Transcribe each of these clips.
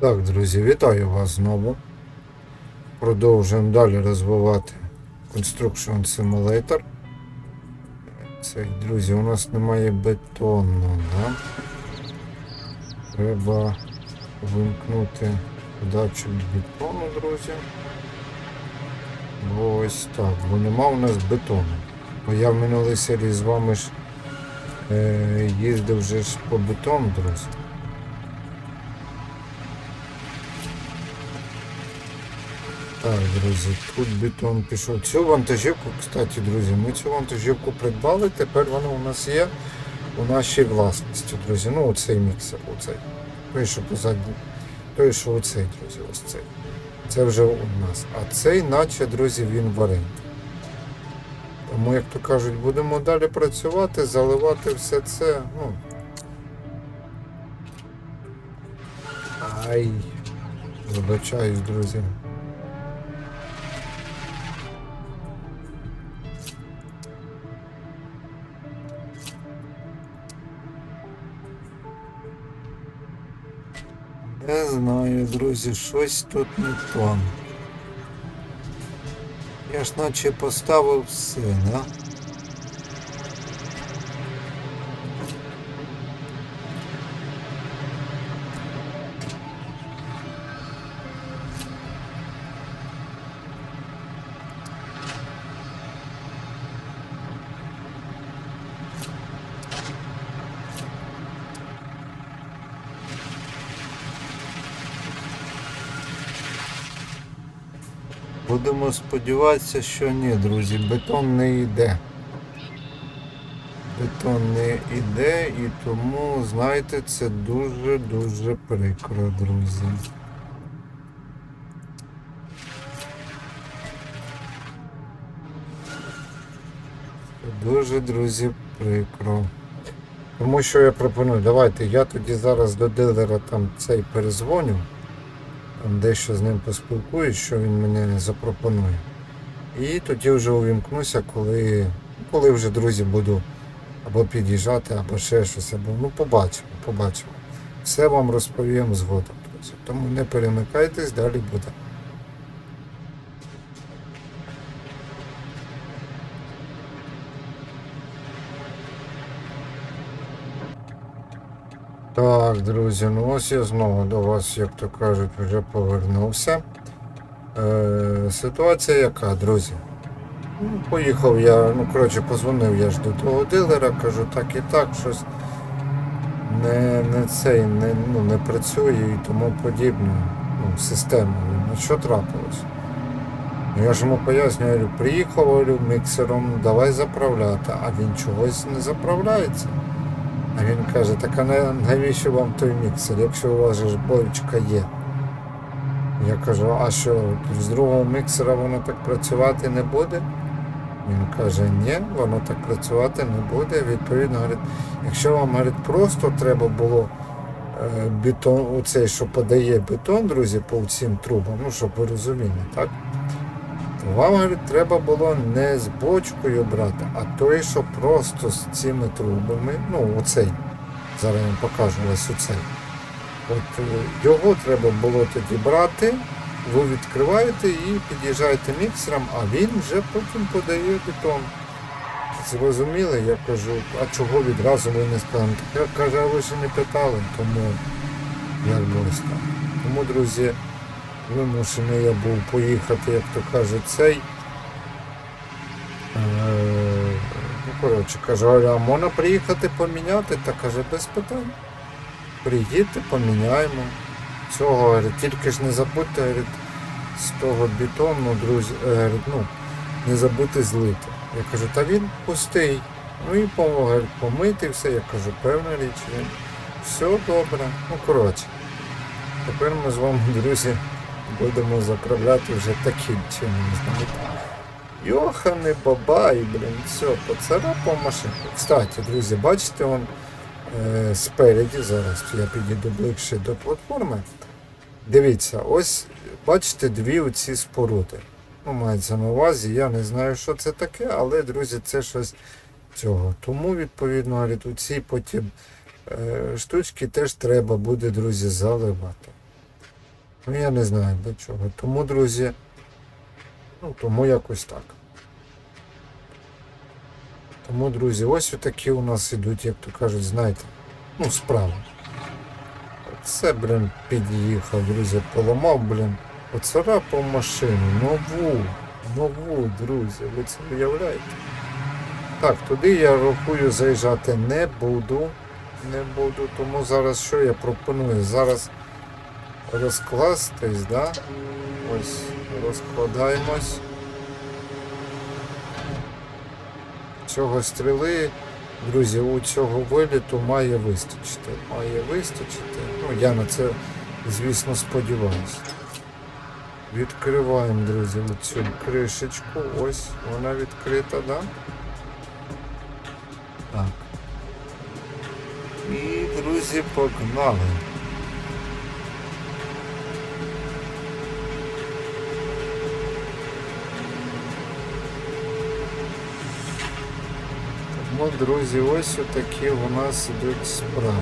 Так, друзі, вітаю вас знову. Продовжуємо далі розвивати Construction Simulator. Це, друзі, у нас немає бетону, да? Треба вимкнути подачу бетону, друзі. Ось так, бо нема у нас бетону. Бо я в минулій серії з вами ж е, їздив вже ж по бетону, друзі. Так, друзі, тут бетон пішов. Цю вантажівку, кстати, друзі, ми цю вантажівку придбали, тепер вона у нас є у нашій власності, друзі. Ну, оцей міксер, оцей. Той, що позаду, той, що оцей, друзі, ось цей. Це вже у нас. А цей, наче, друзі, він в оренді. Тому, як то кажуть, будемо далі працювати, заливати все це. Ну. Ай, вибачаюсь, друзі. Знаю, друзі, щось тут не то. Я ж наче поставив все, да? Будемо сподіватися, що ні, друзі, бетон не йде. Бетон не йде і тому, знаєте, це дуже-дуже прикро, друзі. Дуже, друзі, прикро. Тому що я пропоную, давайте я тоді зараз до дилера там цей перезвоню. Дещо з ним поспілкуюсь, що він мені запропонує. І тоді вже увімкнуся, коли, коли вже друзі буду або під'їжджати, або ще щось, або ну побачимо, побачимо. Все вам розповім згодом. Тому не перемикайтесь, далі буде. Так, друзі, ну ось я знову до вас, як то кажуть, вже повернувся. Е, ситуація яка, друзі? Ну, поїхав я, ну коротше, позвонив я ж до того дилера, кажу так і так, щось не, не цей, не, ну, не працює і тому подібне. Ну, система. Ну що трапилось? Ну, я ж йому пояснюю, говорю, приїхав говорю, міксером, давай заправляти, а він чогось не заправляється. А він каже, так а навіщо вам той міксер, якщо у вас же ж боючка є? Я кажу, а що, з другого міксера воно так працювати не буде? Він каже, ні, воно так працювати не буде. Відповідно, говорить, якщо вам говорить, просто треба було е, бетон, оцей, що подає бетон, друзі, по цим трубам, ну щоб ви розуміли, так? Вам треба було не з бочкою брати, а той, що просто з цими трубами, ну оцей, зараз я вам покажу ось оцей. От е, його треба було тоді брати, ви відкриваєте і під'їжджаєте міксером, а він вже потім подає бетон. Зрозуміли, я кажу, а чого відразу ви не сказали? Я кажу, а ви ще не питали, тому як би ось так. Тому, друзі, вимушений я був поїхати, як то кажуть, цей. Е, Ну, коротше, кажу, а можна приїхати поміняти? Та каже, без питань. Приїдьте, поміняємо. Цього, говорить, тільки ж не забудьте говорить, з того бетону, друзі, е, говорить, ну, не забудьте злити. Я кажу, та він пустий. Ну і говорить, помити все. Я кажу, певна річ, він. Все добре. Ну, коротше. Тепер ми з вами, друзі, будемо заправляти вже таким чином, знаєте. Йоханий бабай, блін, все, поцарапав машинку. Кстати, друзі, бачите, он е, спереді, зараз я підійду ближче до платформи. Дивіться, ось бачите дві оці споруди. Ну, мається на увазі, я не знаю, що це таке, але, друзі, це щось цього. Тому, відповідно, оці потім е, штучки теж треба буде, друзі, заливати. Ну я не знаю до чого. Тому, друзі, ну тому якось так. Тому, друзі, ось отакі у нас ідуть, як то кажуть, знаєте, ну, справи. Це, блін, під'їхав, друзі, поламав, блін, поцарапав машину. Нову, нову, друзі, ви це уявляєте? Так, туди я рахую заїжджати не буду. Не буду, тому зараз що я пропоную? Зараз розкластись, да? Ось розкладаємось. Цього стріли, друзі, у цього виліту має вистачити. Має вистачити. Ну, я на це, звісно, сподіваюся. Відкриваємо, друзі, оцю кришечку. Ось вона відкрита, да? Так. І, друзі, погнали. Тому, друзі, ось отакі у нас ідуть справи.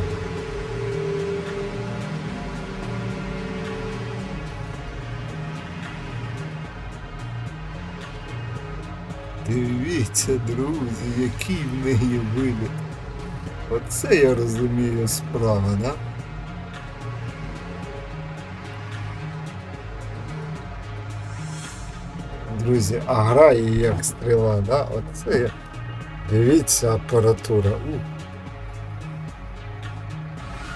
Дивіться, друзі, який в неї виліт. Оце я розумію справа, да? Друзі, а грає як стріла, да? Оце я. Дивіться апаратура.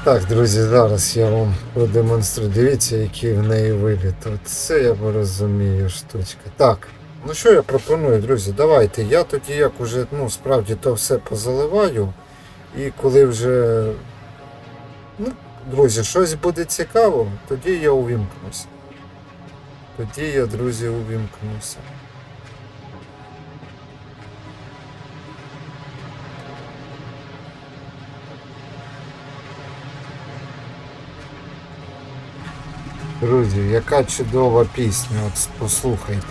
Так, друзі, зараз я вам продемонструю. Дивіться, який в неї вигляд. Оце я розумію штучка. Так, ну що я пропоную, друзі? Давайте. Я тоді як уже ну, справді то все позаливаю. І коли вже, ну, друзі, щось буде цікаво, тоді я увімкнуся. Тоді я, друзі, увімкнуся. Друзі, яка чудова пісня, от послухайте.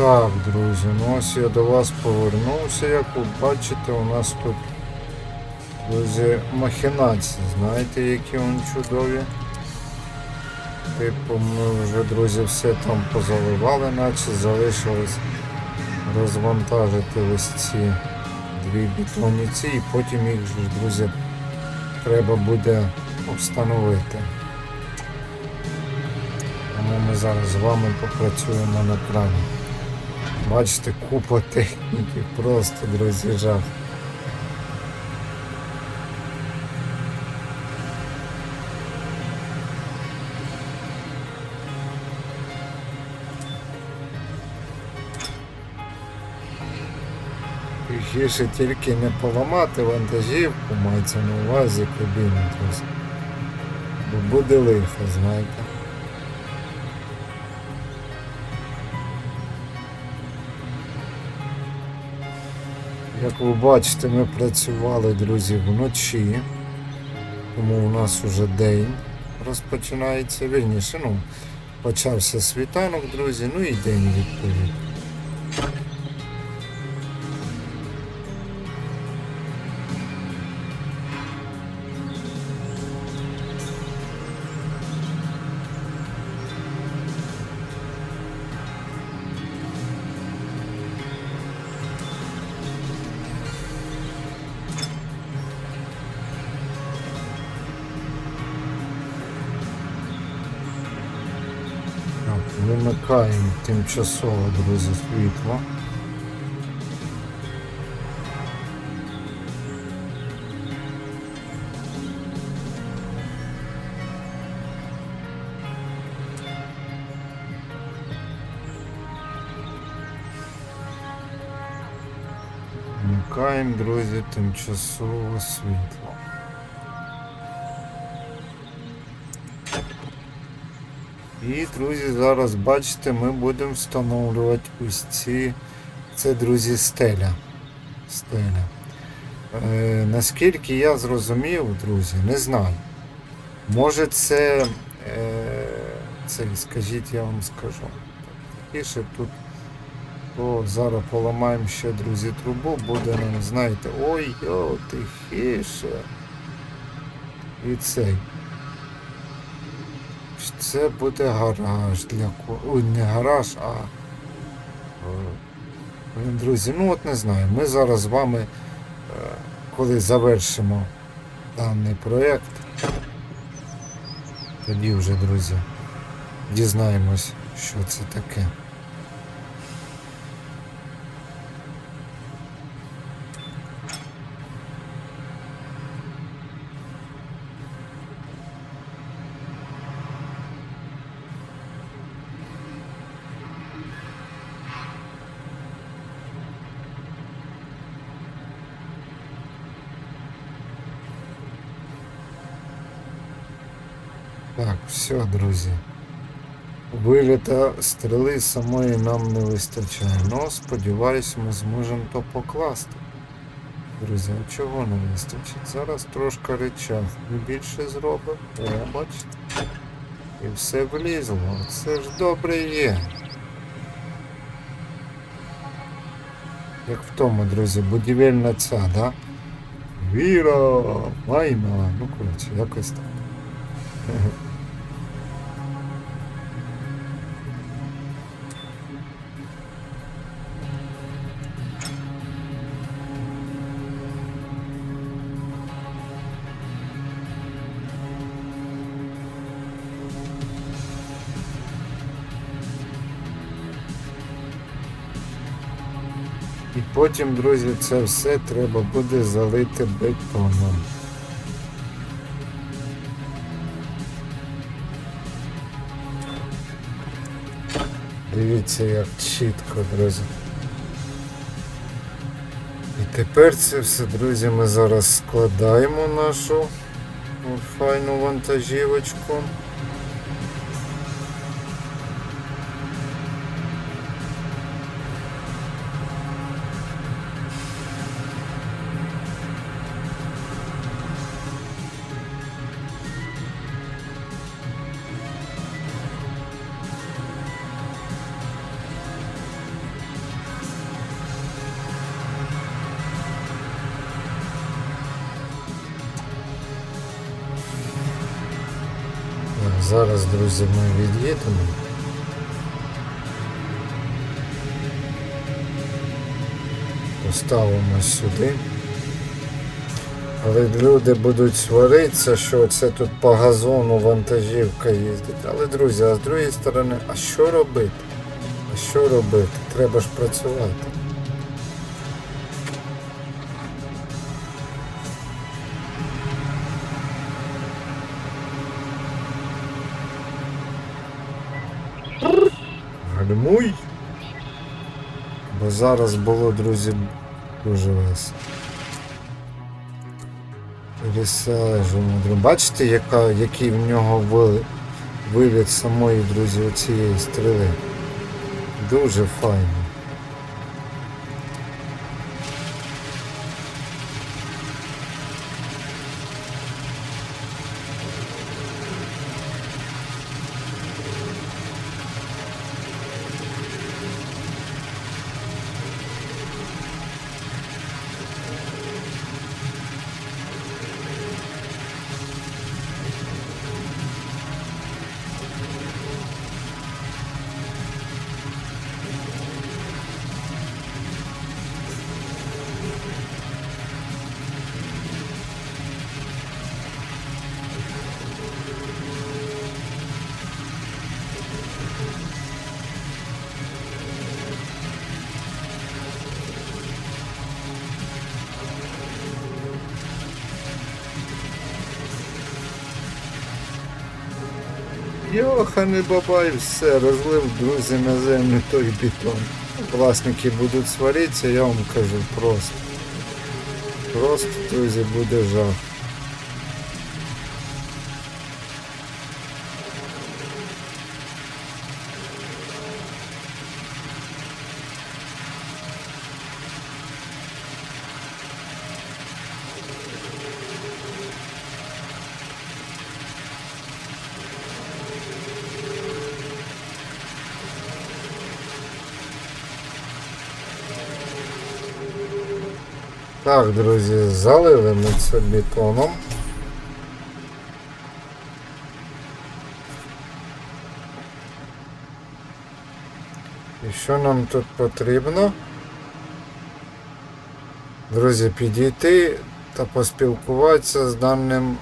Так, друзі, ну ось я до вас повернувся, як ви бачите, у нас тут, друзі, махінації, знаєте, які вони чудові. Типу ми вже, друзі, все там позаливали, наче залишилось розвантажити ось ці дві бетонниці і потім їх, ж, друзі, треба буде встановити. Тому ми зараз з вами попрацюємо на крані. Бачите, купа техніки, просто, друзі, жах. Тихіше тільки не поламати вантажівку, мається на увазі кабіну. Бо буде лихо, знаєте. Як ви бачите, ми працювали, друзі, вночі, тому у нас уже день розпочинається. вільніше. ну, почався світанок, друзі, ну і день відповідь. тимчасово, друзі, світло. Вмикаємо, друзі, тимчасове світло. І, друзі, зараз бачите, ми будемо встановлювати ось ці. Це, друзі, стеля. Стеля. Е, наскільки я зрозумів, друзі, не знаю. Може це. Е, це скажіть, я вам скажу. Тихіше тут. То зараз поламаємо ще, друзі, трубу, буде нам, знаєте, ой, йо, тихіше. І цей. Це буде гараж для? Ой, не гараж, а. е, Друзі, ну от не знаю. Ми зараз з вами, е, коли завершимо даний проєкт, тоді вже, друзі, дізнаємось, що це таке. Так, все, друзі. Виліта стріли самої нам не вистачає. Ну, сподіваюсь, ми зможемо то покласти. Друзі, а чого не вистачить? Зараз трошки речах більше зробимо. Бачите. І все влізло. Це ж добре є. Як в тому, друзі, будівельна ця, да? Віра, майна. Ну, коротше, якось так. Потім, друзі, це все треба буде залити бетоном. Дивіться, як чітко, друзі. І тепер це все, друзі, ми зараз складаємо нашу файну вантажівочку. Зараз, друзі, ми від'їдемо. Поставимо сюди. Але люди будуть сваритися, що це тут по газону вантажівка їздить. Але, друзі, а з другої сторони, а що робити? А що робити? Треба ж працювати. Бо зараз було, друзі, дуже весело. Друзі. Бачите, яка, який в нього ви- виліт самої, друзі, цієї стріли. Дуже файно. Йоханий бабай, все, розлив, друзі, на землю той бетон. Власники будуть сваритися, я вам кажу, просто. Просто, друзі, буде жах. Так, друзі, залили ми це бетоном. І що нам тут потрібно? Друзі, підійти та поспілкуватися з даним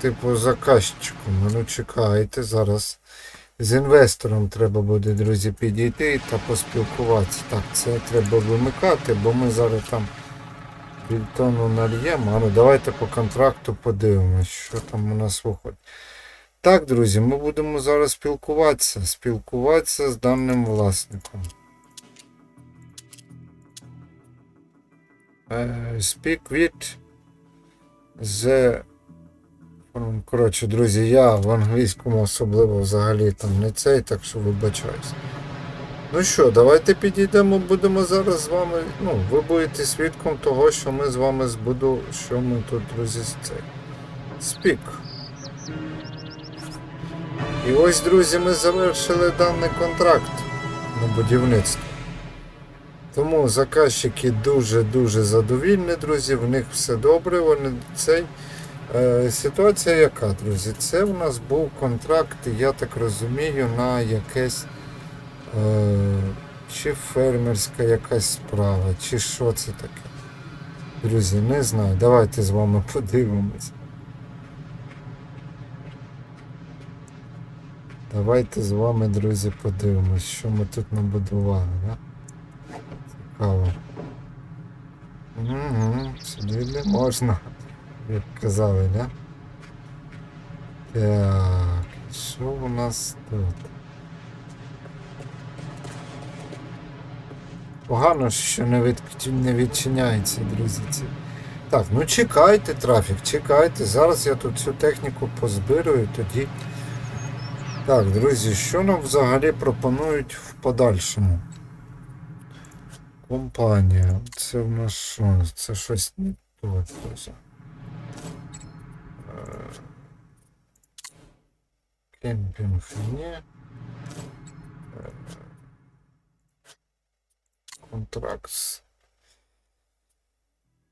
типу заказчиком. Ну чекайте, зараз з інвестором треба буде, друзі, підійти та поспілкуватися. Так, це треба вимикати, бо ми зараз там бетону нальємо. А давайте по контракту подивимось, що там у нас виходить. Так, друзі, ми будемо зараз спілкуватися. Спілкуватися з даним власником. Е, Speak with the... Коротше, друзі, я в англійському особливо взагалі там не цей, так що вибачаюсь. Ну що, давайте підійдемо, будемо зараз з вами. Ну, ви будете свідком того, що ми з вами збуду, що ми тут, друзі, цей. Спік. І ось, друзі, ми завершили даний контракт на будівництво. Тому заказчики дуже-дуже задовільні, друзі, в них все добре, вони цей. Е, ситуація яка, друзі? Це у нас був контракт, я так розумію, на якесь чи фермерська якась справа, чи що це таке. Друзі, не знаю. Давайте з вами подивимось. Давайте з вами, друзі, подивимось, що ми тут набудували, да? Цікаво. Угу, сюди не можна, як казали, да? Так, що у нас тут? Погано, що не, від... не відчиняється, друзі. Ці. Так, ну чекайте трафік, чекайте. Зараз я тут всю техніку позбирую, тоді. Так, друзі, що нам взагалі пропонують в подальшому? Компанія. Це в нас що? Це щось не то. Е, Кемпінг ні. Контракт.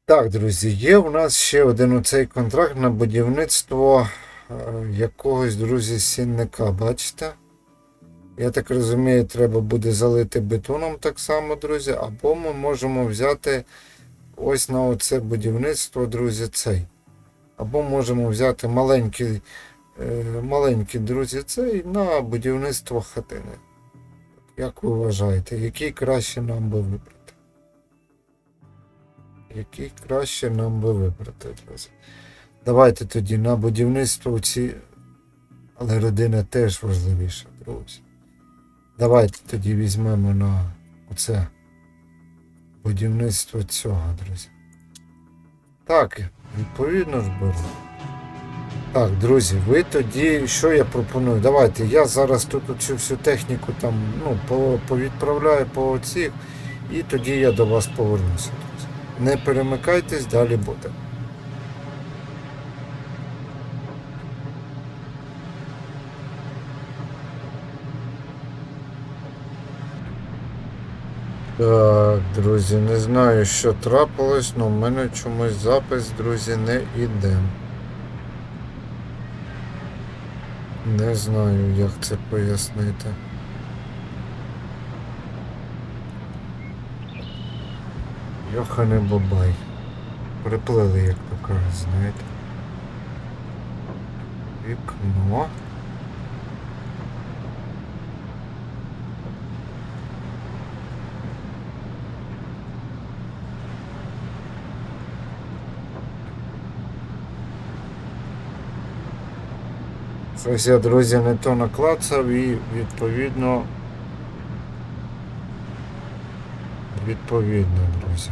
Так, друзі, є у нас ще один оцей контракт на будівництво е, якогось, друзі, сінника, бачите? Я так розумію, треба буде залити бетоном так само, друзі, або ми можемо взяти ось на оце будівництво, друзі, цей. Або можемо взяти маленький, е, маленький, друзі, цей на будівництво хатини. Як ви вважаєте, який краще нам би вибрати? Який краще нам би вибрати, друзі? Давайте тоді на будівництво ці. Але родина теж важливіша, друзі. Давайте тоді візьмемо на оце будівництво цього, друзі. Так, відповідно ж беру. Так, друзі, ви тоді, що я пропоную? Давайте, я зараз тут цю всю техніку там, ну, повідправляю по цих, і тоді я до вас повернуся. Не перемикайтесь, далі буде. Так, друзі, не знаю, що трапилось, але в мене чомусь запис, друзі, не іде. Не знаю, як це пояснити. Йохане бабай. Приплили, як то кажуть, знаєте. Вікно. Щось я, друзі, не то наклацав і відповідно. Відповідно, друзі.